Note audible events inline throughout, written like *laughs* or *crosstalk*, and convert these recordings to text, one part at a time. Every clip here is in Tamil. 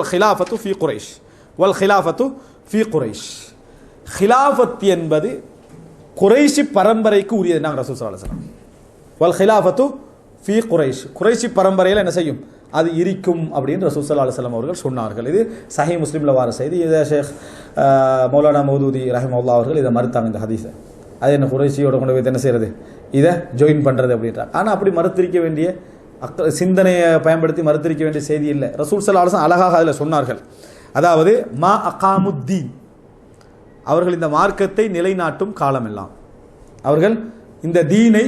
வல் ஹிலாஃபத்து ஃபி குரைஷ் வல் ஹிலாஃபத்து ஃபி குரைஷ் ஹிலாஃபத் என்பது குறைஷி பரம்பரைக்கு உரியது. நாங்கள் ரசூல் சல்லா வல் ஹிலாஃபத்து ஃபி குரைஷ் குறைஷி பரம்பரையில் என்ன செய்யும்? அது இருக்கும் அப்படின்னு ரசூல் சல்லா அலுவலம் அவர்கள் சொன்னார்கள். இது சஹி முஸ்லீமில் வார செய்தி. இதை ஷேக் மௌலானா மௌதூதி ரஹிமல்லா அவர்கள் இதை மறுத்தாங்க இந்த ஹதீஸை. அது என்ன குறைஷியோட கொண்டு போய் என்ன செய்யறது இதை ஜாயின் பண்ணுறது அப்படின்றாங்க. ஆனால் அப்படி மறுத்திருக்க வேண்டிய அக்க சிந்தனையை பயன்படுத்தி மறுத்திருக்க வேண்டிய செய்தி இல்லை. ரசூல் சல்லா அலுவலம் அழகாக அதில் சொன்னார்கள். அதாவது மா அகாமுத்தீன். அவர்கள் இந்த மார்க்கத்தை நிலைநாட்டும் காலமெல்லாம். அவர்கள் இந்த தீனை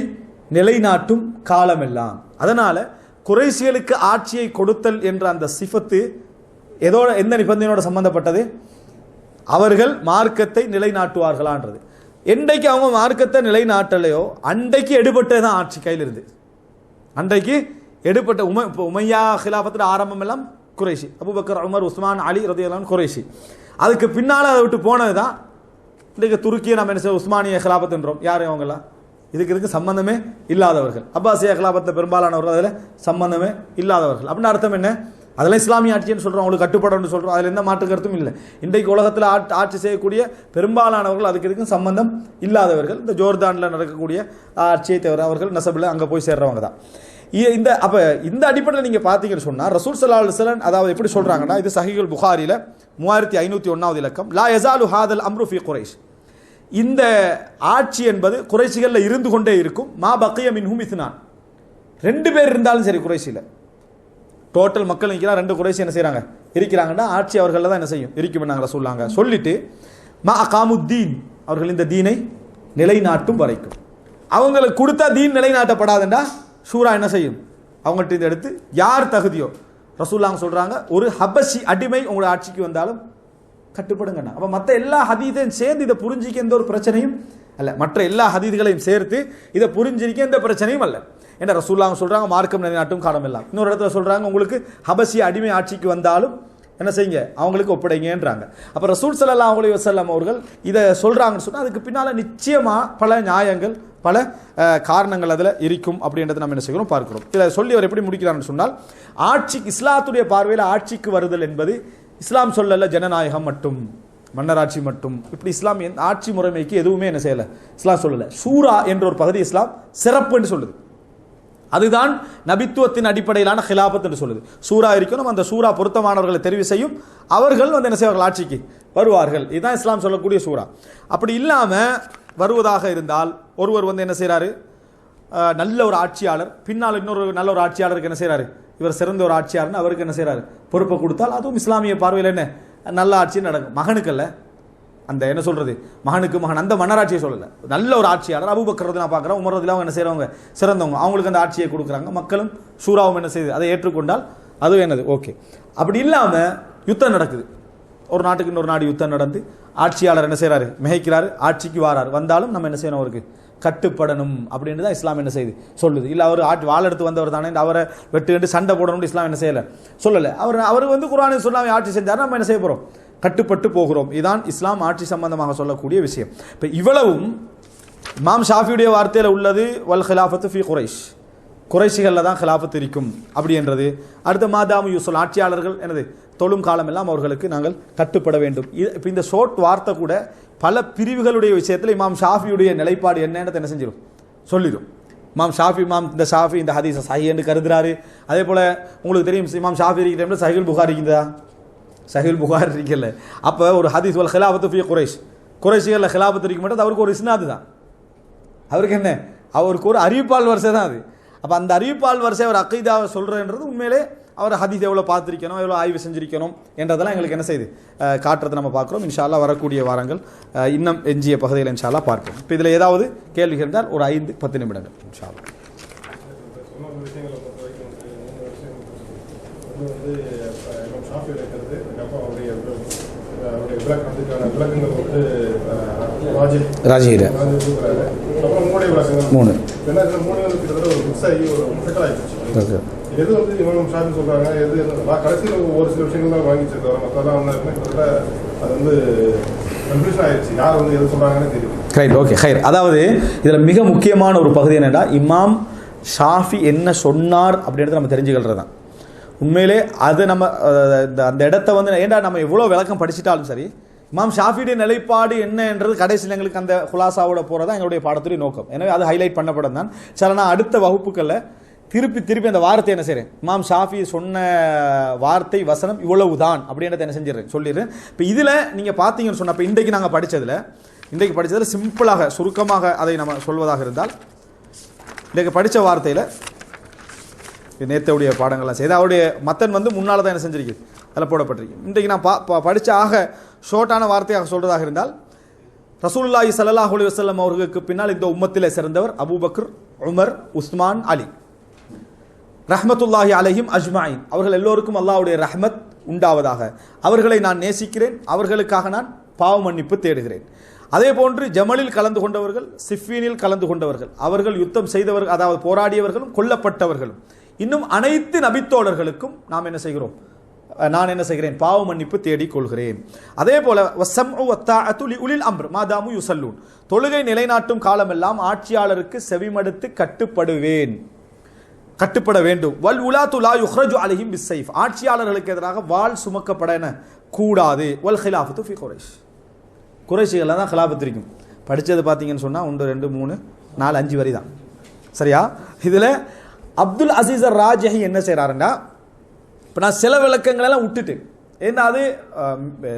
நிலைநாட்டும் காலமெல்லாம். அதனால் குறைசியலுக்கு ஆட்சியை கொடுத்தல் என்ற அந்த சிஃபத்து எதோட எந்த நிபந்தனையோட சம்பந்தப்பட்டது? அவர்கள் மார்க்கத்தை நிலைநாட்டுவார்களான்றது. என்றைக்கு அவங்க மார்க்கத்தை நிலைநாட்டலையோ அன்றைக்கு எடுபட்டது தான் ஆட்சி கையில் இருந்து அன்றைக்கு எடுப்பட்ட உமை இப்போ உமையா ஹிலாபத்தில் ஆரம்பம் எல்லாம் Quraishi. Abu Bakr Umar Usman Ali ரதியெல்லாம் Quraishi. அதுக்கு பின்னால் அதை விட்டு போனது தான் இன்றைக்கு துருக்கியை நம்ம என்ன செய்வோம்? உஸ்மானிய ஹிலாபத்துன்றோம் யார் அவங்களாம் இதுக்கு இதுக்கு சம்பந்தமே இல்லாதவர்கள். அப்பாசிய ஹிலாபத்தை பெரும்பாலானவர்கள் அதில் சம்பந்தமே இல்லாதவர்கள். அப்படின்னு அர்த்தம் என்ன? அதெல்லாம் இஸ்லாமிய ஆட்சின்னு சொல்கிறோம் அவங்களுக்கு கட்டுப்படணும்னு சொல்கிறோம் அதில் எந்த மாற்று கருத்தும் இல்லை. இன்றைக்கு உலகத்தில் ஆட் ஆட்சி செய்யக்கூடிய பெரும்பாலானவர்கள் அதுக்கு இதுக்கும் சம்பந்தம் இல்லாதவர்கள். இந்த ஜோர்தானில் நடக்கக்கூடிய ஆட்சியை தவிர அவர்கள் நெசபில் அங்கே போய் சேர்றவங்க தான் இந்த அப்போ இந்த அடிப்படையில் நீங்கள் பார்த்தீங்கன்னு சொன்னால் ரசூல் சல்லா அலுவலன் அதாவது எப்படி சொல்கிறாங்கன்னா இது சஹிகுல் புகாரியில் மூவாயிரத்தி ஐநூற்றி ஒன்றாவது இலக்கம் லா எசாலு ஹாதல் அம்ருஃபி குரைஷ் இந்த ஆட்சி என்பது குறைசிகளில் இருந்து கொண்டே இருக்கும். மா பக்கிய மின்ஹும் இத்னான் ரெண்டு பேர் இருந்தாலும் சரி குறைசியில் டோட்டல் மக்கள் நிற்கிறா ரெண்டு குறைசி என்ன செய்கிறாங்க இருக்கிறாங்கன்னா ஆட்சி அவர்களில் தான் என்ன செய்யும்? இருக்கும் நாங்கள் சொல்லாங்க சொல்லிட்டு மா அகாமுத்தீன் அவர்கள் இந்த தீனை நிலைநாட்டும் வரைக்கும். அவங்களுக்கு கொடுத்தா தீன் நிலைநாட்டப்படாதுண்டா? ஷூரா என்ன செய்யும்? அவங்கள்ட்ட இதை எடுத்து யார் தகுதியோ ரசூல்லாங்க சொல்கிறாங்க ஒரு ஹபஷி அடிமை உங்களோட ஆட்சிக்கு வந்தாலும் கட்டுப்படுங்கண்ணா. அப்போ மற்ற எல்லா ஹதீதையும் சேர்ந்து இதை புரிஞ்சிக்க எந்த ஒரு பிரச்சனையும் அல்ல. மற்ற எல்லா ஹதீதுகளையும் சேர்த்து இதை புரிஞ்சிருக்க எந்த பிரச்சனையும் அல்ல. என்ன ரசூல்லாங்க சொல்கிறாங்க மார்க்கம் நிலைநாட்டும் காலம் இல்லை இன்னொரு இடத்துல சொல்கிறாங்க உங்களுக்கு ஹபசி அடிமை ஆட்சிக்கு வந்தாலும் என்ன செய்யுங்க? அவங்களுக்கு ஒப்படைங்கன்றாங்க. அப்போ ரசூல் ஸல்லல்லாஹு அலைஹி வஸல்லம் அவர்கள் இதை சொல்கிறாங்கன்னு சொன்னால் அதுக்கு பின்னால் நிச்சயமாக பல நியாயங்கள் பல காரணங்கள் அதில் இருக்கும் அப்படின்றத நம்ம என்ன செய்கிறோம்? பார்க்கிறோம். இதை சொல்லி அவர் எப்படி முடிக்கிறார்னு சொன்னால் ஆட்சி இஸ்லாத்துடைய பார்வையில் ஆட்சிக்கு வருதல் என்பது இஸ்லாம் சொல்லல ஜனநாயகம் மட்டும் மன்னராட்சி மட்டும். இப்படி இஸ்லாம் ஆட்சி முறைமைக்கு எதுவுமே என்ன செய்யலை இஸ்லாம் சொல்லலை. சூரா என்ற ஒரு பகுதி இஸ்லாம் சிறப்பு என்று சொல்லுது. அதுதான் நபித்துவத்தின் அடிப்படையிலான ஹிலாபத் என்று சொல்லுது. சூரா இருக்கணும் அந்த சூரா பொருத்தமானவர்களை தெரிவு செய்யும். அவர்கள் வந்து என்ன செய்வார்கள்? ஆட்சிக்கு வருவார்கள். இதுதான் இஸ்லாம் சொல்லக்கூடிய சூரா. அப்படி இல்லாமல் வருவதாக இருந்தால் ஒருவர் வந்து என்ன செய்கிறாரு நல்ல ஒரு ஆட்சியாளர் பின்னால் இன்னொரு நல்ல ஒரு ஆட்சியாளருக்கு என்ன செய்கிறாரு இவர் சிறந்த ஒரு ஆட்சியாளர்னு அவருக்கு என்ன செய்கிறாரு பொறுப்பை கொடுத்தால் அதுவும் இஸ்லாமிய பார்வையில் என்ன? நல்ல ஆட்சி நடக்கும். மகனுக்கல்ல அந்த என்ன சொல்கிறது மகனுக்கு மகன். அந்த மன்னராட்சியை சொல்லலை. நல்ல ஒரு ஆட்சியாளர். அபுபக்கிறது நான் பார்க்குறேன் உமர் அவங்க என்ன செய்றவங்க? சிறந்தவங்க. அவங்களுக்கு அந்த ஆட்சியை கொடுக்குறாங்க. மக்களும் சூறாவும் என்ன செய்யுது அதை ஏற்றுக்கொண்டால் அதுவும் என்னது? ஓகே. அப்படி இல்லாமல் யுத்தம் நடக்குது. ஒரு நாட்டுக்கு இன்னொரு நாடு யுத்தம் நடந்து ஆட்சியாளர் என்ன செய்கிறாரு மிகைக்கிறாரு. ஆட்சிக்கு வாரார். வந்தாலும் நம்ம என்ன செய்யணும் அவருக்கு? கட்டுப்படணும் அப்படின்னு தான் இஸ்லாம் என்ன செய்யுது சொல்லுது. இல்லை அவர் ஆட்சி வாழெடுத்து வந்தவர் தானே. அவரை அவரை வெட்டுக்கிட்டு சண்டை போடணும்னு இஸ்லாம் என்ன செய்யலை. சொல்லலை. அவர் அவர் வந்து குரானை சொல்லாமல் ஆட்சி செஞ்சார். நம்ம என்ன செய்ய போகிறோம் கட்டுப்பட்டு போகிறோம். இதுதான் இஸ்லாம் ஆட்சி சம்பந்தமாக சொல்லக்கூடிய விஷயம். இப்போ இவ்வளவும் மாம் ஷாஃபியுடைய வார்த்தையில் உள்ளது வல் ஹிலாஃபத்து ஃபி குரைஷ் குறைஷிகளில் தான் ஹிலாஃபத் இருக்கும். அப்படின்றது அடுத்த மாதாமு யூசுல் ஆட்சியாளர்கள் எனது தொழும் காலம் எல்லாம் அவர்களுக்கு நாங்கள் கட்டுப்பட வேண்டும். இது இப்போ இந்த ஷோர்ட் வார்த்தை கூட பல பிரிவுகளுடைய விஷயத்தில் இமாம் ஷாஃபியுடைய நிலைப்பாடு என்னன்னு என்ன செஞ்சிடும் சொல்லிடும் இமாம் ஷாஃபி இமாம் இந்த ஷாஃபி இந்த ஹதீஸை சஹி என்று கருதுறாரு. அதே போல் உங்களுக்கு தெரியும் இமாம் ஷாஃபி இருக்கிற டைமில் சஹில் புகார் இருக்கிறதா சஹில் புகார் இருக்கல. அப்போ ஒரு ஹதீஸ் வல் ஹிலாபத்து ஃபிய குறைஷ். குறைஷிகளில் ஹிலாபத்து இருக்க மாட்டது அவருக்கு ஒரு இஸ்னாது தான். அவருக்கு என்ன? அவருக்கு ஒரு அறிவிப்பால் வரிசை தான் அது. அப்போ அந்த அறிவிப்பால் வரிசை அவர் அக்கைதாவை சொல்கிறன்றது உண்மையிலே அவர் ஹதீஸ் எவ்வளோ பார்த்துருக்கணும் எவ்வளோ ஆய்வு செஞ்சுருக்கணும் என்றதெல்லாம் எங்களுக்கு என்ன செய்யுது அஹ், காட்டுறதை நம்ம பார்க்குறோம். இன்ஷால்லா வரக்கூடிய வாரங்கள் இன்னும் எஞ்சிய பகுதியில் இன்ஷால்லா பார்ப்போம். இப்போ இதில் ஏதாவது கேள்வி இருந்தால் ஒரு ஐந்து பத்து நிமிடங்கள் இன்ஷால்லா ஓகே. எது வந்து இமாம் ஷாஃபி சொல்றாங்க எது நான் கடைசியில் ஒரு சில விஷயங்கள் தான் வாங்கி வச்சிருக்கேன் மற்றெல்லாம் வந்து என்ன கிட்டத்தட்ட அது வந்து கன்ஃபியூஷன் ஆயிடுச்சு. யார் வந்து எது சொல்றாங்கன்னு தெரியும் ரைட் ஓகே ஹைர் அதாவது இதில் மிக முக்கியமான ஒரு பகுதி என்னடா இமாம் ஷாஃபி என்ன சொன்னார் அப்படின்றத நம்ம தெரிஞ்சுக்கிறது தான் உண்மையிலே அது நம்ம இந்த- அந்த இடத்த வந்து ஏண்டா நம்ம எவ்வளோ விளக்கம் படிச்சிட்டாலும் சரி இமாம் ஷாஃபியுடைய நிலைப்பாடு என்ன என்றது கடைசியில் எங்களுக்கு அந்த குலாசாவோட போகிறதா எங்களுடைய பாடத்துடைய நோக்கம். எனவே அது ஹைலைட் பண்ணப்படம் தான். சில நான் அடுத்த வகுப்புகளில் திருப்பி திருப்பி அந்த வார்த்தை என்ன செய்கிறேன் இமாம் ஷாஃபி சொன்ன வார்த்தை வசனம் இவ்வளவுதான் அப்படின்றத என்ன செஞ்சிடறேன்? சொல்லிடுறேன். இப்போ இதில் நீங்கள் பார்த்தீங்கன்னு சொன்ன இப்போ இன்றைக்கு நாங்கள் படித்ததில் இன்றைக்கு படித்ததில் சிம்பிளாக சுருக்கமாக அதை நம்ம சொல்வதாக இருந்தால் இன்றைக்கு படித்த வார்த்தையில் நேத்தவுடைய பாடங்கள்லாம் செய்து அவருடைய மத்தன் வந்து முன்னால் தான் என்ன செஞ்சிருக்கு அதில் போடப்பட்டிருக்கு இன்றைக்கு நான் பா படித்த படிச்ச ஆக ஷோர்ட்டான வார்த்தையாக சொல்கிறதாக இருந்தால் ரசூலுல்லாஹி சல்லாஹ் அலி வசல்லம் அவர்களுக்கு பின்னால் இந்த உம்மத்தில் சிறந்தவர் அபுபக்ர் உமர் உஸ்மான் அலி. ரஹ்மத்துல்லாஹி அலஹிம் அஜ்மாயின். அவர்கள் எல்லோருக்கும் அல்லாவுடைய ரஹமத் உண்டாவதாக. அவர்களை நான் நேசிக்கிறேன். அவர்களுக்காக நான் பாவ மன்னிப்பு தேடுகிறேன். அதே போன்று ஜமலில் கலந்து கொண்டவர்கள் சிஃபீனில் கலந்து கொண்டவர்கள். அவர்கள் யுத்தம் செய்தவர்கள் அதாவது போராடியவர்களும் கொல்லப்பட்டவர்களும். இன்னும் அனைத்து நபித்தோழர்களுக்கும் நாம் என்ன செய்கிறோம்? நான் என்ன செய்கிறேன்? பாவ மன்னிப்பு தேடிக் கொள்கிறேன் அதே போல உலில் வத்தாஅத்து அம்ர் மாதாமு யுசல்லூன். தொழுகை நிலைநாட்டும் காலமெல்லாம் ஆட்சியாளருக்கு செவிமடுத்து கட்டுப்படுவேன். கட்டுப்பட வேண்டும். வல் உலா துலா யுஹ்ரஜு அலைஹிம் பிசைஃப் ஆட்சியாளர்களுக்கு எதிராக வாள் சுமக்கப்பட என கூடாது. வல் ஹிலாஃபத்து ஃபி குரைஷ். குறைஷிகளில் தான் ஹிலாஃபத் இருக்கும். படித்தது பார்த்தீங்கன்னு சொன்னால் ஒன்று ரெண்டு மூணு நாலு அஞ்சு வரி தான் சரியா? இதில் அப்துல் அசீசர் ராஜஹி என்ன செய்கிறாருன்னா இப்போ நான் சில விளக்கங்கள் எல்லாம் விட்டுட்டு ஏன்னா அது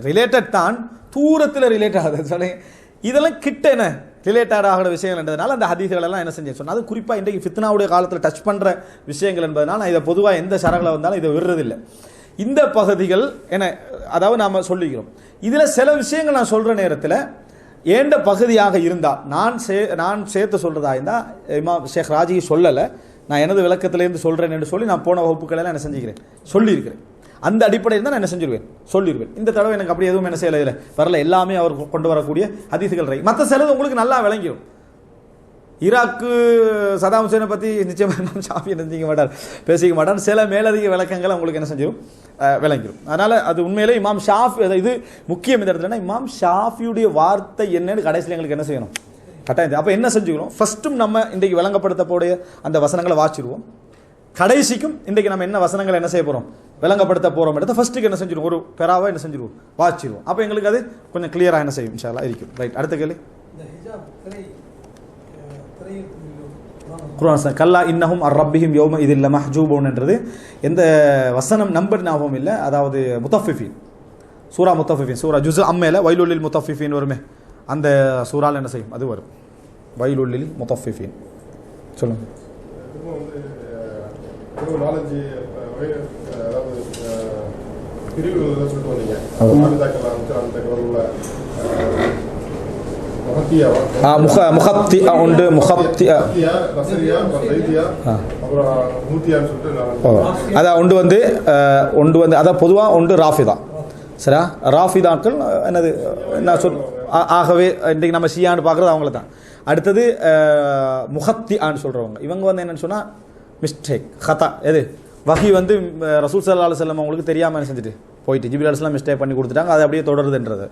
ரிலேட்டட் தான் தூரத்தில் ரிலேட் ஆகுது. சொல்லி இதெல்லாம் கிட்ட என்ன ரிலேட்டட் ஆகிற விஷயங்கள்ன்றதுனால அந்த ஹதீஸ்கள் எல்லாம் என்ன செஞ்சேன் சொன்னால் அது குறிப்பாக இன்றைக்கு ஃபித்னாவுடைய காலத்தில் டச் பண்ணுற விஷயங்கள் என்பதனால் நான் இதை பொதுவாக எந்த சரகளை வந்தாலும் இதை விடுறதில்லை. இந்த பகுதிகள் என அதாவது நாம் சொல்லிக்கிறோம் இதில் சில விஷயங்கள் நான் சொல்கிற நேரத்தில் ஏண்ட பகுதியாக இருந்தால் நான் சே நான் சேர்த்து சொல்கிறதா இருந்தால் இமா ஷேக் ராஜி சொல்லலை நான் எனது விளக்கத்திலேருந்து சொல்கிறேன் என்று சொல்லி நான் போன வகுப்புகளெல்லாம் என்ன செஞ்சுக்கிறேன்? சொல்லியிருக்கிறேன். அந்த அடிப்படையில் தான் நான் என்ன செஞ்சிருவேன்? சொல்லியிருவேன் இந்த தடவை எனக்கு அப்படி எதுவும் என்ன செய்யலை இல்லை. வரல எல்லாமே அவர் கொண்டு வரக்கூடிய ஹதீசுகள் ரை. மற்ற சிலது உங்களுக்கு நல்லா விளங்கிடும் ஈராக்கு சதாம் ஹுசேனை பற்றி நிச்சயமாக இமாம் ஷாஃபி என்ன செஞ்சிக்க மாட்டார் பேசிக்க மாட்டார். சில மேலதிக விளக்கங்களை உங்களுக்கு என்ன செஞ்சிடும் விளங்கிடும் அதனால் அது உண்மையிலே இமாம் ஷாஃபி இது முக்கியம் இந்த இடத்துலன்னா இமாம் ஷாஃபியுடைய வார்த்தை என்னன்னு கடைசியில் எங்களுக்கு என்ன செய்யணும்? கட்டாயம் அப்போ என்ன செஞ்சுக்கணும் ஃபர்ஸ்ட்டும் நம்ம இன்றைக்கு விளங்கப்படுத்தக்கூடிய அந்த வசனங்களை வாச்சிடுவோம் கடைசிக்கும் இன்றைக்கு நம்ம என்ன வசனங்களை என்ன செய்ய போகிறோம் விளங்கப்படுத்த போகிறோம் இடத்த ஃபர்ஸ்ட்டுக்கு என்ன செஞ்சிருவோம்? ஒரு பெறாவை என்ன செஞ்சிருவோம்? வாச்சிடுவோம் அப்போ எங்களுக்கு அது கொஞ்சம் கிளியராக என்ன செய்யும் இன்ஷால்லா இருக்கும். ரைட் அடுத்த கேள்வி? குரான் கல்லா இன்னஹும் அர் ரப்பிஹிம் யௌம இதில் மஹ்ஜூபோன் என்றது எந்த வசனம் நம்பர் ஞாபகம் இல்லை. அதாவது முத்தஃபிஃபின். சூரா முத்தஃபிஃபின் சூரா ஜுஸ் அம்மேல வைலுல்லில் முத்தஃபிஃபின் வருமே. அந்த சூறால் என்ன செய்யும்? அது வரும். வைலுல்லில் முத்தஃபிஃபின். சொல்லுங்க. திரும்ப வந்து அஹ், ஒரு நாலஞ்சு அஹ், வகை, அஹ், அதாவது அஹ், பிரிவுகள் எல்லாம் சொல்லிட்டு வந்தீங்க. ஆமா. ஆமிதாக்கள் அமைச்சர் அந்த உள்ள மகத்தியாவா ஆ, முக- முகத்தி- ஆ, உண்டு, அதான் ஒன்று வந்து ஒன்று வந்து அதான் பொதுவாக ஒன்று ராஃபிதா. சரியா? ராஃபிதாக்கள் என்னது என்ன சொல் ஆகவே இன்றைக்கு நம்ம ஷியான்னு பார்க்குறது அவங்கள தான் அடுத்தது முகத்தி ஆன்னு சொல்கிறவங்க இவங்க வந்து என்னன்னு சொன்னால் மிஸ்டேக் ஹதா எது? வகி வந்து ரசூல் சல்லா செல்லம் அவங்களுக்கு தெரியாமல் என்ன செஞ்சுட்டு போயிட்டு ஜிபில் அலுவலாம் மிஸ்டேக் பண்ணி கொடுத்துட்டாங்க அது அப்படியே தொடருதுன்றது.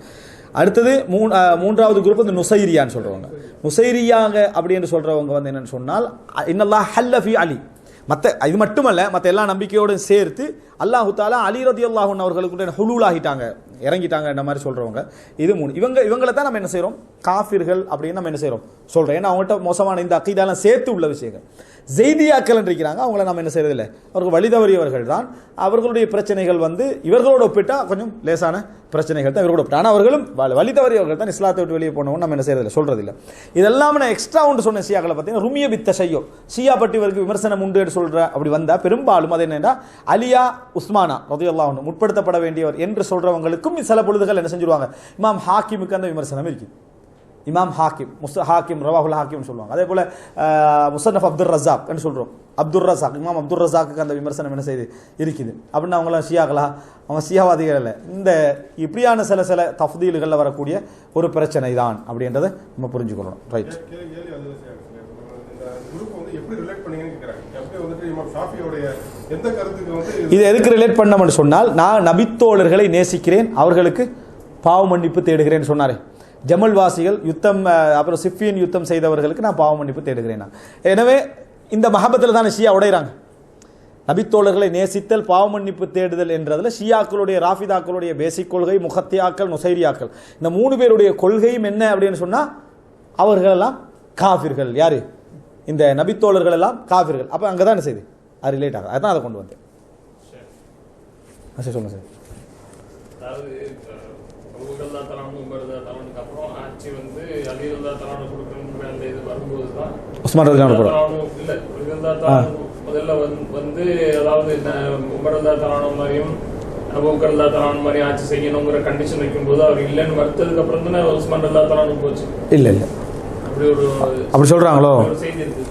அடுத்தது மூணு மூன்றாவது குரூப் வந்து நுசைரியான்னு சொல்கிறவங்க நுசைரியாங்க அப்படின்னு சொல்கிறவங்க வந்து என்னென்னு சொன்னால் இன்னல்லா ஹல்லஃபி அலி. மற்ற இது மட்டுமல்ல மற்ற எல்லா நம்பிக்கையோடும் சேர்த்து அல்லாஹு தாலா அலி ரதி அல்லாஹூன் அவர்களுக்கு ஹுலூலாகிட்டாங்க. இறங்கிட்டாங்க இந்த மாதிரி சொல்கிறவங்க இது மூணு. இவங்க இவங்களை தான் நம்ம என்ன செய்கிறோம் காஃபிர்கள் அப்படின்னு நம்ம என்ன செய்கிறோம் சொல்கிறோம் ஏன்னா அவங்கள்ட்ட மோசமான இந்த அக்கீதாலாம் சேர்த்து உள்ள விஷயங்கள். ஜெய்தியாக்கள் இருக்கிறாங்க. அவங்கள நம்ம என்ன செய்யறதில்லை அவர்கள் வழி தவறியவர்கள் தான். அவர்களுடைய பிரச்சனைகள் வந்து இவர்களோட ஒப்பிட்டா கொஞ்சம் லேசான பிரச்சனைகள் தான் இவர்களோட ஒப்பிட்டா. ஆனால் அவர்களும் வ- வழி தவறியவர்கள் தான் இஸ்லாத்தை விட்டு வெளியே போனவங்க நம்ம என்ன செய்யறதில்லை சொல்றதில்லை. இதெல்லாம் நான் எக்ஸ்ட்ரா ஒன்று சொன்ன சியாக்களை பார்த்தீங்கன்னா ருமிய பித்த ஷையோ ஷியா பற்றி இவருக்கு விமர்சனம் உண்டு என்று சொல்ற அப்படி வந்தால் பெரும்பாலும் அது என்னென்னா அலியா உஸ்மானா ரதியல்லாஹு ஒன்று முற்படுத்தப்பட வேண்டியவர் என்று சொல்றவங்களுக்கும் சில பொழுதுகள் என்ன செஞ்சிருவாங்க? இமாம் ஹாக்கிமுக்கு அந்த விமர்சனம் இருக்கு. இமாம் ஹாக்கிம் முஸ் ஹாக்கிம் ரவாஹுல் ஹாக்கிம்னு சொல்லுவாங்க. அதே போல அஹ், முசன்னஃப் அப்துல் ரஸாக் என்று சொல்கிறோம் அப்துல் ரசாக் இமாம் அப்துல் ரசாக்கு அந்த விமர்சனம் என்ன செய்யுது இருக்குது. அப்படின்னா அவங்களாம் ஷியாக்களா? அவங்க ஷியாவாதிகள் இல்லை இந்த இப்படியான சில சில தஃதீல்களில் வரக்கூடிய ஒரு பிரச்சனை தான் அப்படின்றத நம்ம புரிஞ்சுக்கணும். ரைட் இதை இது- எதுக்கு ரிலேட் பண்ணோம்னு சொன்னால் நான் நபித்தோழர்களை நேசிக்கிறேன் அவர்களுக்கு பாவ மன்னிப்பு தேடுகிறேன் சொன்னாரே. ஜமல்வாசிகள் யுத்தம் அப்புறம் சிஃபியன் யுத்தம் செய்தவர்களுக்கு நான் பாவ மன்னிப்பு தேடுகிறேன். எனவே இந்த மஹபத்தில் தானே ஷியா உடைகிறாங்க நபித்தோழர்களை நேசித்தல் பாவ மன்னிப்பு தேடுதல் என்றதில் ஷியாக்களுடைய ராஃபிதாக்களுடைய பேசிக் கொள்கை முகத்தியாக்கள் நுசைரியாக்கள். இந்த மூணு பேருடைய கொள்கையும் என்ன அப்படின்னு சொன்னால் அவர்களெல்லாம் காஃபிர்கள். யாரு? இந்த நபித்தோழர்கள் எல்லாம் காஃபிர்கள். அப்ப அங்கதான் என்ன செய்யுது அது ரிலேட் ஆகுது. அதான் அதை கொண்டு வந்தேன். சரி சொல்லுங்க சார். தான் உஸ்மான் ரதிலான முதல்ல வந்து- அதாவது உமர்தா தலானு மாதிரியும் தலானு மாதிரி ஆட்சி செய்யணுங்கிற கண்டிஷன் வைக்கும்போது அவர் இல்லைன்னு மறுத்ததுக்கு அப்புறம் தானே உஸ்மான் அல்லா தலானு போச்சு. இல்ல இல்ல. அப்படி இருக்கு.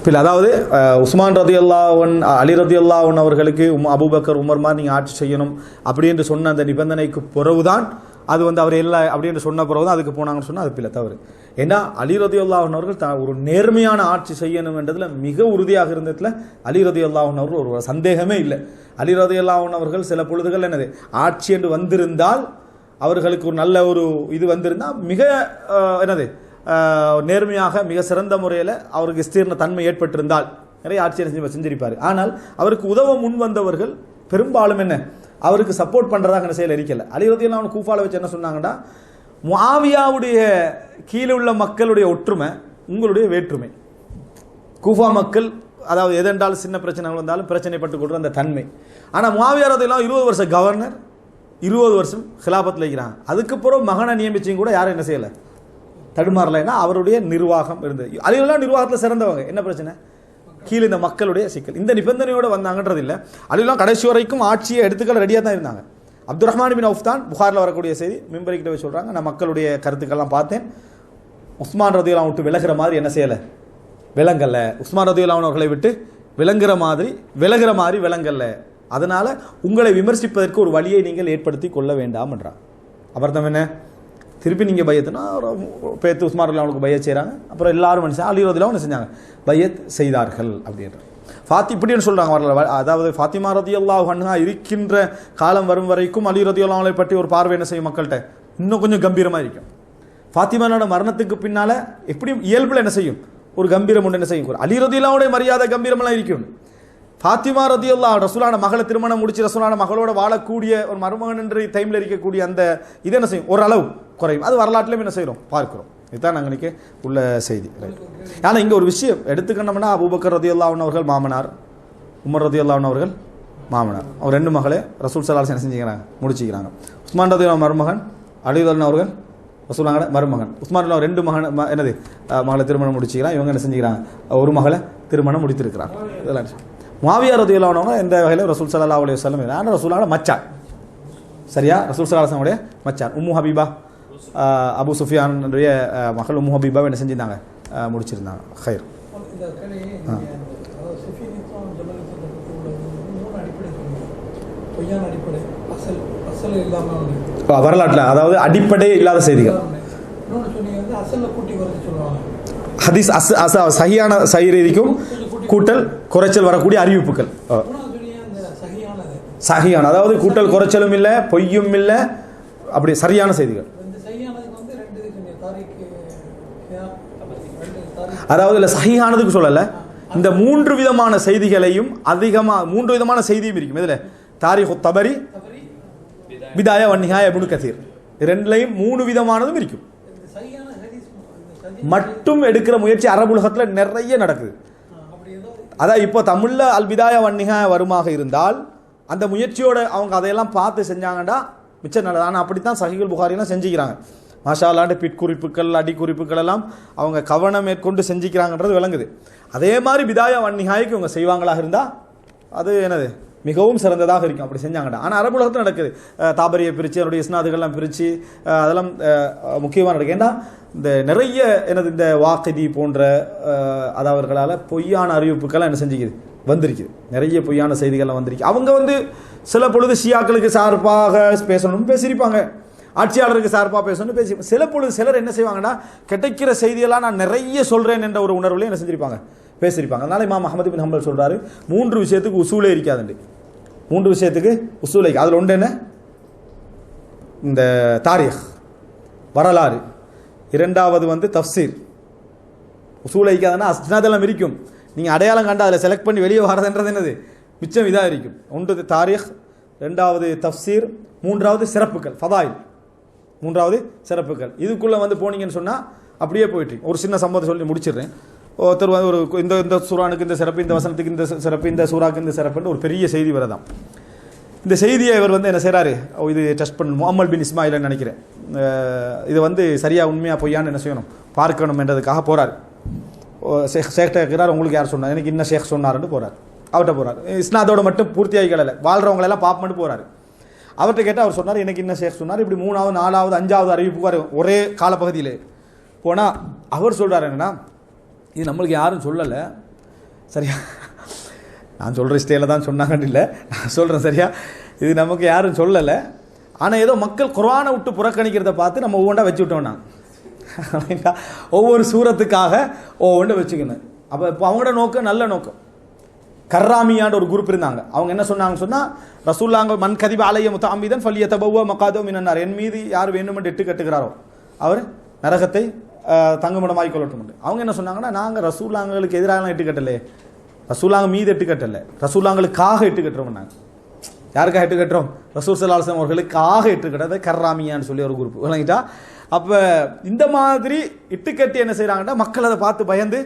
இல்லை அதாவது உஸ்மான் ரதி அல்லாவன் அலி ரதி அல்லாவன் அவர்களுக்கு உம் அபூபக்கர் உமர் மாதிரி நீங்கள் ஆட்சி செய்யணும் அப்படி என்று சொன்ன அந்த நிபந்தனைக்கு பிறகுதான் அது வந்து அவர் இல்லை அப்படி என்று சொன்ன பிறகு தான் அதுக்கு போனாங்கன்னு சொன்னால் அது பிள்ளை தவறு. ஏன்னா அலி ரதி அல்லாஹன் அவர்கள் த ஒரு நேர்மையான ஆட்சி செய்யணும் என்றதுல மிக உறுதியாக இருந்ததுல அலி ரதி அல்லாஹன் அவர்கள் ஒரு சந்தேகமே இல்லை. அலி ரதி அல்லாஹன் அவர்கள் சில பொழுதுகள் என்னது? ஆட்சி என்று வந்திருந்தால் அவர்களுக்கு ஒரு நல்ல ஒரு இது வந்திருந்தால் மிக என்னது? நேர்மையாக மிக சிறந்த முறையில் அவருக்கு விஸ்தீர்ண தன்மை ஏற்பட்டிருந்தால். நிறைய ஆட்சியர் செஞ்சு செஞ்சிருப்பார். ஆனால் அவருக்கு உதவ முன் வந்தவர்கள் பெரும்பாலும் என்ன? அவருக்கு சப்போர்ட் பண்ணுறதாக என்ன செயல் இருக்கல அலிவதியில் அவன் கூஃபாவில் வச்சு என்ன சொன்னாங்கன்னா முஆவியாவுடைய கீழே உள்ள மக்களுடைய ஒற்றுமை உங்களுடைய வேற்றுமை. கூஃபா மக்கள் அதாவது எதென்றாலும் சின்ன பிரச்சனை வந்தாலும் பிரச்சனைப்பட்டு கொடுக்குற அந்த தன்மை. ஆனால் மாவியாரதெல்லாம் இருபது வருஷம் கவர்னர் இருபது வருஷம் ஹிலாபத்தில் இருக்கிறாங்க. அதுக்கப்புறம் மகனை நியமிச்சும் கூட யாரும் என்ன செய்யலை? தடுமாறலைன்னா அவருடைய நிர்வாகம் இருந்தது. அலிவெல்லாம் நிர்வாகத்தில் சிறந்தவங்க. என்ன பிரச்சனை? கீழே இந்த மக்களுடைய சிக்கல். இந்த நிபந்தனையோடு வந்தாங்கன்றது இல்லை. அலிவெல்லாம் கடைசி வரைக்கும் ஆட்சியை எடுத்துக்கள் ரெடியாக தான் இருந்தாங்க. அப்துல் ரஹ்மான் பின் அவுஃப் தான் புகாரில் வரக்கூடிய செய்தி. மிம்பரிக்கிட்ட போய் சொல்கிறாங்க நான் மக்களுடைய கருத்துக்கள்லாம் பார்த்தேன். உஸ்மான் ரதியுல்லாம் விட்டு விலகிற மாதிரி என்ன செய்யலை? விலங்கலை. உஸ்மான் ரதியுல்லாம் அவர்களை விட்டு விளங்குற மாதிரி விலகிற மாதிரி விளங்கல்ல அதனால் உங்களை விமர்சிப்பதற்கு ஒரு வழியை நீங்கள் ஏற்படுத்தி கொள்ள வேண்டாம் என்றார் அப்புறம் என்ன? திருப்பி நீங்கள் பையத்துனா பேத்து உஸ்மான் அவனுக்கு பையத் செய்கிறாங்க அப்புறம் எல்லாரும் மனுஷன் அலி ரதியுல்லாம் செஞ்சாங்க. பையத் செய்தார்கள் அப்படின்ற ஃபாத்தி இப்படின்னு சொல்கிறாங்க வரல அதாவது ஃபாத்திமா ரதியுல்லாஹு அன்ஹா இருக்கின்ற காலம் வரும் வரைக்கும் அலி ரதியுல்லாஹ் பற்றி ஒரு பார்வை என்ன செய்யும் மக்கள்கிட்ட? இன்னும் கொஞ்சம் கம்பீரமாக இருக்கும். ஃபாத்திமானோட மரணத்துக்கு பின்னால் எப்படியும் இயல்புல என்ன செய்யும்? ஒரு கம்பீரம் உண்டு என்ன செய்யும்? அலி ரதியுல்லாவுடைய மரியாதை கம்பீரமெல்லாம் இருக்கும். ஃபாத்திமா ரதியுல்லா ரசூலான மகளை திருமணம் முடிச்சு ரசூலான மகளோட வாழக்கூடிய ஒரு மருமகன் என்று டைமில் இருக்கக்கூடிய அந்த இது என்ன செய்யும்? ஓரளவு குறையும். அது வரலாற்றிலும் என்ன செய்கிறோம்? பார்க்கிறோம். இதுதான் நாங்கள் இன்றைக்கி உள்ள செய்தி. ஆனால் இங்கே ஒரு விஷயம். எடுத்துக்கணும்னா அபூபக்கர் ரதி அவர்கள் மாமனார். உமர் ரதியுல்லா அவர்கள் மாமனார். அவர் ரெண்டு மகளே ரசூல் சலாஸ் என்ன செஞ்சுக்கிறாங்க முடிச்சுக்கிறாங்க. உஸ்மான் ரதி மருமகன் அலிதல்லன் அவர்கள் ரசூலாங்கட மருமகன். உஸ்மான் ரெண்டு மகன் என்னது மகளை திருமணம் முடிச்சிக்கிறான் இவங்க என்ன செஞ்சுக்கிறாங்க? ஒரு மகளை திருமணம் முடித்திருக்கிறாங்க. இதெல்லாம் மாவியார் முஆவியா எந்த வகையில் ரசூல் ஸல்லல்லாஹு அலைஹி வஸல்லம் ஆனால் ரசூலான மச்சான். சரியா? ரசூல் சலாஹ் உடைய மச்சான். உம்மு ஹபீபா அபு சுஃபியானுடைய மகள் உம்மு ஹபீபாவை என்ன செஞ்சிருந்தாங்க? முடிச்சிருந்தாங்க. ஹைர். வரலாற்றில் அதாவது அடிப்படை இல்லாத செய்திகள். ஹதீஸ் அஸ் அஸ் சகியான சகிரீதிக்கும் கூட்டல் குறைச்சல் வரக்கூடிய அறிவிப்புகள். சகியான அதாவது கூட்டல் குறைச்சலும் இல்லை பொய்யும் இல்லை அப்படி சரியான செய்திகள் இந்த சகியானதுக்கு வந்து ரெண்டு இது சொன்னீங்க தாரிக்கு ரெண்டு தாரிக் அதாவது இல்லை சகியானதுக்கு சொல்லலை. இந்த மூன்று விதமான செய்திகளையும் அதிகமாக மூன்று விதமான செய்தியும் இருக்கும். இதில் தாரிக் தபரி விதாய பிதாயா இப்னு கதீர் ரெண்டுலையும் மூணு விதமானதும் இருக்கும். மட்டும் எடுக்கிற முயற்சி அரபுலகத்தில் நிறைய நடக்குது. அதான் இப்போ தமிழில் அல் பிதாயா வருமாக இருந்தால் அந்த முயற்சியோட அவங்க அதையெல்லாம் பார்த்து செஞ்சாங்கடா மிச்சம் நல்லது ஆனால் அப்படித்தான் சஹிகுல் புகாரிலாம் செஞ்சுக்கிறாங்க. மாஷா அல்லாண்டு அடிக்குறிப்புகள் எல்லாம் அவங்க கவனம் மேற்கொண்டு செஞ்சுக்கிறாங்கன்றது விளங்குது. அதே மாதிரி பிதாயா வன்னிகாய்க்கு இவங்க செய்வாங்களாக இருந்தால் அது என்னது மிகவும் சிறந்ததாக இருக்கும். அப்படி செஞ்சாங்கடா. ஆனால் அரபுலகத்தில் நடக்குது. தாபரியை பிரித்து அதனுடைய இஸ்னாதுகள்லாம் பிரித்து அதெல்லாம் முக்கியமாக நடக்கும் ஏன்னா இந்த நிறைய எனது இந்த வாக்கதி போன்ற அதாவர்களால் பொய்யான அறிவிப்புக்கெல்லாம் என்ன செஞ்சுக்குது? வந்திருக்குது. நிறைய பொய்யான செய்திகள்லாம் வந்திருக்கு. அவங்க வந்து சில பொழுது ஷியாக்களுக்கு சார்பாக பேசணும்னு பேசியிருப்பாங்க. ஆட்சியாளருக்கு சார்பாக பேசணும்னு பேசி சில பொழுது சிலர் என்ன செய்வாங்கன்னா கிடைக்கிற செய்தியெல்லாம் நான் நிறைய சொல்கிறேன் என்ற ஒரு உணர்வுல என்ன செஞ்சிருப்பாங்க? பேசியிருப்பாங்க அதனால இமாம் அஹமது பின் ஹம்பல் சொல்கிறாரு மூன்று விஷயத்துக்கு உசூலே இருக்காதுண்டு மூன்று விஷயத்துக்கு உசூலை அதில் ஒன்று என்ன? இந்த தாரிக் வரலாறு. இரண்டாவது வந்து தஃப்சீர். உசூலைக்காதுன்னா அஸ்னாதெல்லாம் இருக்கும் நீங்கள் அடையாளம் கண்டு அதில் செலக்ட் பண்ணி வெளியே வரதுன்றது என்னது? மிச்சம் இதாக இருக்கும். ஒன்று தாரிக் ரெண்டாவது தஃப்சீர் மூன்றாவது சிறப்புகள் ஃபதாயில். மூன்றாவது சிறப்புகள். இதுக்குள்ளே வந்து போனீங்கன்னு சொன்னால் அப்படியே போயிட்டு ஒரு சின்ன சம்பவத்தை சொல்லி முடிச்சிடுறேன். ஒருத்தர் வந்து ஒரு இந்த இந்த சூரானுக்கு இந்த சிறப்பு இந்த வசனத்துக்கு இந்த சிறப்பு இந்த சூறாக்கு இந்த சிறப்புன்னு ஒரு பெரிய செய்தி வரதான் இந்த செய்தியை இவர் வந்து என்ன செய்கிறாரு இது டெஸ்ட் பண்ணணும் முகமல் பின் இஸ்மாயில்னு நினைக்கிறேன். இது வந்து சரியாக உண்மையாக பொய்யான்னு என்ன செய்யணும்? பார்க்கணும் என்றதுக்காக போகிறார் ஓ, ஷேக் ஷேக்ட்ட இருக்கிறார் உங்களுக்கு யார் சொன்னார்? எனக்கு இன்னும் ஷேக் சொன்னார்ன்னு போறார். அவர்கிட்ட போகிறார் இஸ்னாதோட மட்டும் பூர்த்தியாகி கிடலை வாழ்றவங்க எல்லாம் பாப்பமெண்ட் அவர்கிட்ட கேட்டால் அவர் சொன்னார் எனக்கு என்ன ஷேக்? சொன்னார் இப்படி மூணாவது நாலாவது அஞ்சாவது அறிவிப்பு ஒரே காலப்பகுதியில். போனால் அவர் சொல்கிறார் என்னென்னா இது நம்மளுக்கு யாரும் சொல்லலை. சரியா? நான் சொல்கிற ஸ்டைலில் தான் சொன்னாங்கன்னு இல்லை. நான் சொல்கிறேன் சரியா? இது நமக்கு யாரும் சொல்லலை. ஆனால் ஏதோ மக்கள் குரானை விட்டு புறக்கணிக்கிறத பார்த்து நம்ம ஒவ்வொன்றா வச்சு விட்டோம் நான் *laughs* ஒவ்வொரு சூரத்துக்காக ஒவ்வொன்றை வச்சுக்கணும். அப்போ இப்போ அவங்களோட நோக்கம் நல்ல நோக்கம். கர்ராமியான்ற ஒரு குரூப் இருந்தாங்க. அவங்க என்ன சொன்னாங்கன்னு சொன்னால் ரசூல்லாங்க மண் கதிப அலைய முத்தாமிதன் ஃபல்லிய தபவ மக்காதோ மினன்னார். என் மீது யார் வேண்டுமென்று எட்டு கட்டுகிறாரோ அவர் நரகத்தை அஹ், தங்குமிடமாய் கொள்ளட்டும் அவங்க என்ன சொன்னாங்கன்னா நாங்கள் ரசூல்லாங்களுக்கு எதிராகலாம் எட்டு கட்டலே. ரசூலாங்க மீது எட்டு கட்டலை. ரசூல்லாங்களுக்காக எட்டு கட்டுறோம் நாங்கள் யாருக்காக எட்டு கட்டுறோம்? ரசூல் சலாசம் அவர்களுக்காக எட்டு கட்டுறது கர்ராமியான்னு சொல்லி ஒரு குரூப் விளங்கிட்டா? அப்போ இந்த மாதிரி இட்டுக்கட்டி என்ன செய்கிறாங்கன்னா மக்கள் அதை பார்த்து பயந்து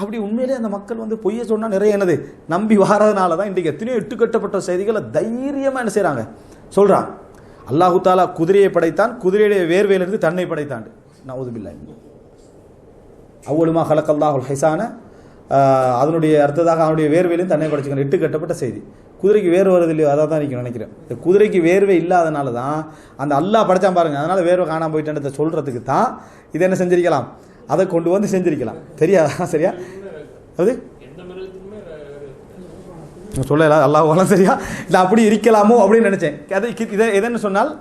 அப்படி உண்மையிலே அந்த மக்கள் வந்து பொய்ய சொன்னால் நிறைய என்னது? நம்பி வாரதுனால தான் இன்றைக்கு எத்தனையோ இட்டுக்கட்டப்பட்ட செய்திகளை தைரியமாக என்ன செய்கிறாங்க சொல்கிறான் அல்லாஹு தாலா குதிரையை படைத்தான் குதிரையுடைய வேர்வையிலிருந்து தன்னை படைத்தான். நவுதுபில்லா அவ்வளவுமா ஹலக்கல்லாஹுல் ஹைசான அதனுடைய அடுத்ததாக அவனுடைய வேர்வையிலிருந்து தன்னை படைச்சுக்கணும் இட்டு கட்டப்பட்ட செய்தி. குதிரைக்கு வேர்வை வருது இல்லையோ அதான் தான் நீங்க நினைக்கிறேன். இந்த குதிரைக்கு வேர்வை இல்லாதனால தான் அந்த அல்லாஹ் படைச்சான் பாருங்க அதனால் வேர்வை காணாமல் போயிட்டேன்றதை சொல்றதுக்கு தான் இதை என்ன செஞ்சிருக்கலாம்? அதை கொண்டு வந்து செஞ்சிருக்கலாம். தெரியாதா சரியா? அது? சொல்லல அல்லாஹ் சரியா? இல்லை அப்படி இருக்கலாமோ அப்படின்னு நினச்சேன். அது கி- இதை எதுன்னு சொன்னால்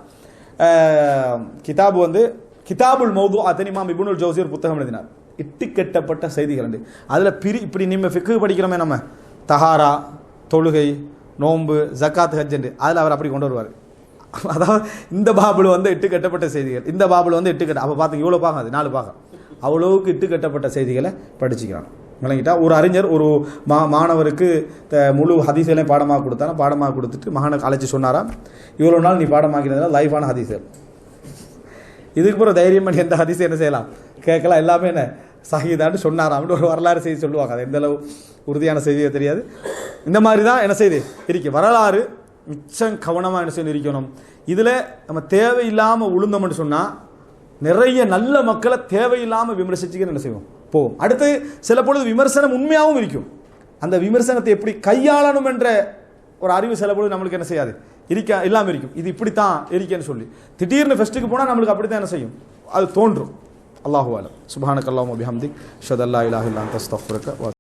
கிதாபு வந்து கிதாபுல் மௌது அத்தனிமாம் இபுனுல் ஜோசி ஒரு புத்தகம் எழுதினார். இட்டு கட்டப்பட்ட செய்திகள் உண்டு அதில் பிரி இப்படி நம்ம ஃபிக்கு படிக்கிறோமே நம்ம. தஹாரா தொழுகை நோன்பு ஜக்காத் ஹஜ்ஜண்டு அதில் அவர் அப்படி கொண்டு வருவார். அதாவது இந்த பாபுல வந்து இட்டு கட்டப்பட்ட செய்திகள். இந்த பாபுல வந்து இட்டு கட்ட அப்போ பார்த்துங்க இவ்வளோ பாகம் அது நாலு பாகம். அவ்வளோவுக்கு இட்டு கட்டப்பட்ட செய்திகளை படிச்சுக்கிறான் விளங்கிட்டா? ஒரு அறிஞர் ஒரு மா மாணவருக்கு த- முழு ஹதீஸ்களையும் பாடமாக கொடுத்தாரா? பாடமாக கொடுத்துட்டு மகனை அழைச்சி சொன்னாராம் இவ்வளோ நாள் நீ பாடமாக்கிறதுனால லைஃபான ஹதீஸ்கள் இதுக்கு பிறகு தைரியம் பண்ணி எந்த ஹதீஸ் என்ன செய்யலாம்? கேட்கலாம். எல்லாமே என்ன? சஹீதான்னு சொன்னாராம்னு ஒரு வரலாறு செய்தி சொல்லுவாங்க. அது எந்தளவு உறுதியான செய்தியோ தெரியாது. இந்த மாதிரி தான் என்ன செய்தி? இருக்கு. வரலாறு மிச்சம் கவனமாக என்ன செய்யணும் இருக்கணும்? இதில் நம்ம தேவையில்லாமல் உளுந்தோம்னு சொன்னால் நிறைய நல்ல மக்களை தேவையில்லாமல் விமர்சிச்சுக்கின்னு என்ன செய்வோம்? போவோம் அடுத்து சில பொழுது விமர்சனம் உண்மையாகவும் இருக்கும். அந்த விமர்சனத்தை எப்படி கையாளணும் என்ற ஒரு அறிவு சில பொழுது நம்மளுக்கு என்ன செய்யாது? இருக்க இல்லாமல் இருக்கும். இது இப்படித்தான் இருக்கேன்னு சொல்லி. திடீர்னு ஃபெஸ்ட்டுக்கு போனால் நம்மளுக்கு அப்படித்தான் என்ன செய்யும்? அது தோன்றும். அல்லாஹு அலம் சுபானக் அல்லாஹ் பிஹம்திக். ஷதல்லா இலாஹ் இல்லா அஸ்தஃபுரக